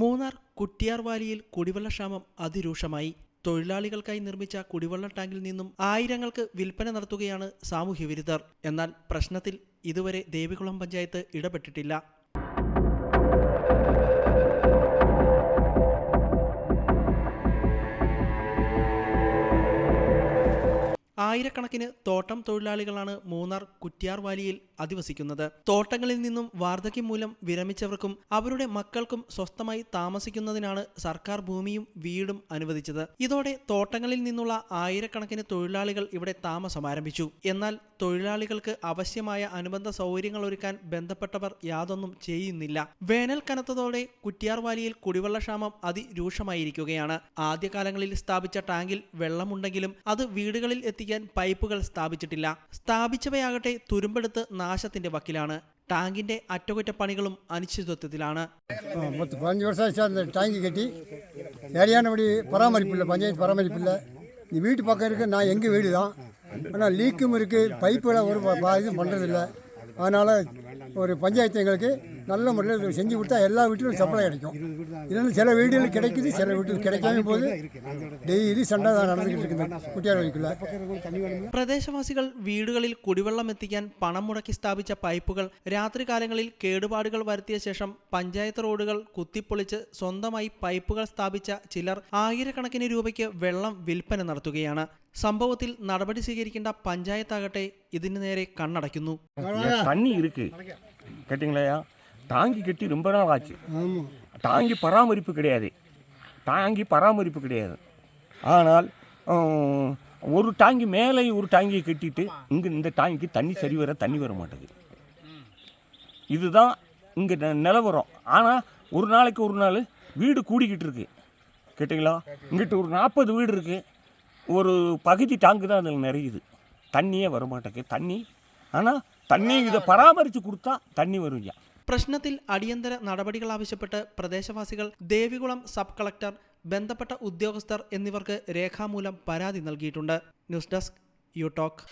മൂന്നാർ കുട്ടിയാർ വാലിയിൽ കുടിവെള്ളക്ഷാമം അതിരൂക്ഷമായി. തൊഴിലാളികൾക്കായി നിർമ്മിച്ച കുടിവെള്ള ടാങ്കിൽ നിന്നും ആയിരങ്ങൾക്ക് വിൽപ്പന നടത്തുകയാണ് സാമൂഹ്യ വിരുദ്ധർ എന്നാൽ പ്രശ്നത്തിൽ ഇതുവരെ ദേവികുളം പഞ്ചായത്ത് ഇടപെട്ടിട്ടില്ല. ആയിരക്കണക്കിന് തോട്ടം തൊഴിലാളികളാണ് മൂന്നാർ കുറ്റ്യാർവാലിയിൽ അധിവസിക്കുന്നത്. തോട്ടങ്ങളിൽ നിന്നും വാർദ്ധക്യം മൂലം വിരമിച്ചവർക്കും അവരുടെ മക്കൾക്കും സ്വസ്ഥമായി താമസിക്കുന്നതിനാണ് സർക്കാർ ഭൂമിയും വീടും അനുവദിച്ചത്. ഇതോടെ തോട്ടങ്ങളിൽ നിന്നുള്ള ആയിരക്കണക്കിന് തൊഴിലാളികൾ ഇവിടെ താമസം ആരംഭിച്ചു. എന്നാൽ തൊഴിലാളികൾക്ക് ആവശ്യമായ അനുബന്ധ സൗകര്യങ്ങൾ ഒരുക്കാൻ ബന്ധപ്പെട്ടവർ യാതൊന്നും ചെയ്യുന്നില്ല. വേനൽ കനത്തതോടെ കുറ്റ്യാർവാലിയിൽ കുടിവെള്ളക്ഷാമം അതിരൂക്ഷമായിരിക്കുകയാണ്. ആദ്യകാലങ്ങളിൽ സ്ഥാപിച്ച ടാങ്കിൽ വെള്ളമുണ്ടെങ്കിലും അത് വീടുകളിൽ എത്തിക്കാൻ പൈപ്പുകൾ സ്ഥാപിച്ചിട്ടില്ല സ്ഥാപിച്ചവയാകട്ടെ തുരുമ്പെടുത്ത് നാശത്തിന്റെ വക്കിലാണ് ടാങ്കിന്റെ അറ്റകുറ്റപ്പണികളും അനിശ്ചിതത്വത്തിലാണ് ஆ, மொத்தம் பதினஞ்சு வருஷம் ஆச்சு அந்த டேங்கி கட்டி சரியானபடி பராமரிப்பு இல்லை பஞ்சாயத்து பராமரிப்பு இல்லை நீ வீட்டு பக்கம் இருக்கு நான் எங்கள் வீடு தான் ஆனால் லீக்கும் இருக்குது பைப்பில் ஒரு ப- ப- இதுவும் பண்ணுறதில்ல அதனால் ஒரு பஞ்சாயத்து எங்களுக்கு நல்ல முறையில் செஞ்சு கொடுத்தா எல்லா வீட்டிலும் சப்ளை கிடைக்கும் இல்லைன்னா சில வீடுகள் கிடைக்குது சில வீட்டுகள் கிடைக்காம போது டெய்லி சண்டை தான் நடந்துக்கிட்டு இருக்குது குட்டியார் வழிக்குள்ள പ്രദേശവാസികൾ വീടുകളിൽ കുടിവെള്ളം എത്തിക്കാൻ പണം മുടക്കി സ്ഥാപിച്ച പൈപ്പുകൾ രാത്രികാലങ്ങളിൽ കേടുപാടുകൾ വരുത്തിയ ശേഷം പഞ്ചായത്ത് റോഡുകൾ കുത്തിപ്പൊളിച്ച് സ്വന്തമായി പൈപ്പുകൾ സ്ഥാപിച്ച ചിലർ ആയിരക്കണക്കിന് രൂപയ്ക്ക് വെള്ളം വിൽപ്പന നടത്തുകയാണ് സംഭവത്തിൽ നടപടി സ്വീകരിക്കേണ്ട പഞ്ചായത്താകട്ടെ ഇതിനു നേരെ കണ്ണടയ്ക്കുന്നു தண்ணி இருக்கு கேட்டிங்களையா டாங்கி கட்டி ரொம்ப நாள் ஆச்சு. டாங்கி பராமரிப்பு கிடையாது. டாங்கி பராமரிப்பு கிடையாது. ஆனால் ஒரு டாங்கி மேலே ஒரு டாங்கியை கட்டிட்டு இங்கே இந்த டாங்கிக்கு தண்ணி சரி வர தண்ணி வர மாட்டேங்குது. இதுதான் இங்கே நிலவரம். ஆனால் ஒரு நாளைக்கு ஒரு நாள் வீடு கூடிக்கிட்டு இருக்கு. கேட்டிங்களா? இங்கிட்ட ஒரு நாற்பது வீடு இருக்குது ஒரு பகுதி டாங்கு தான் அதில் நிறையுது. தண்ணியே வர மாட்டேங்குது தண்ணி ஆனால் தண்ணி இதை பராமரித்து கொடுத்தா தண்ணி வரும் ஐயா പ്രശ്നത്തിൽ അടിയന്തര നടപടികൾ ആവശ്യപ്പെട്ട് പ്രദേശവാസികൾ ദേവികുളം സബ് കളക്ടർ ബന്ധപ്പെട്ട ഉദ്യോഗസ്ഥർ എന്നിവർക്ക് രേഖാമൂലം പരാതി നൽകിയിട്ടുണ്ട്. News desk U talk.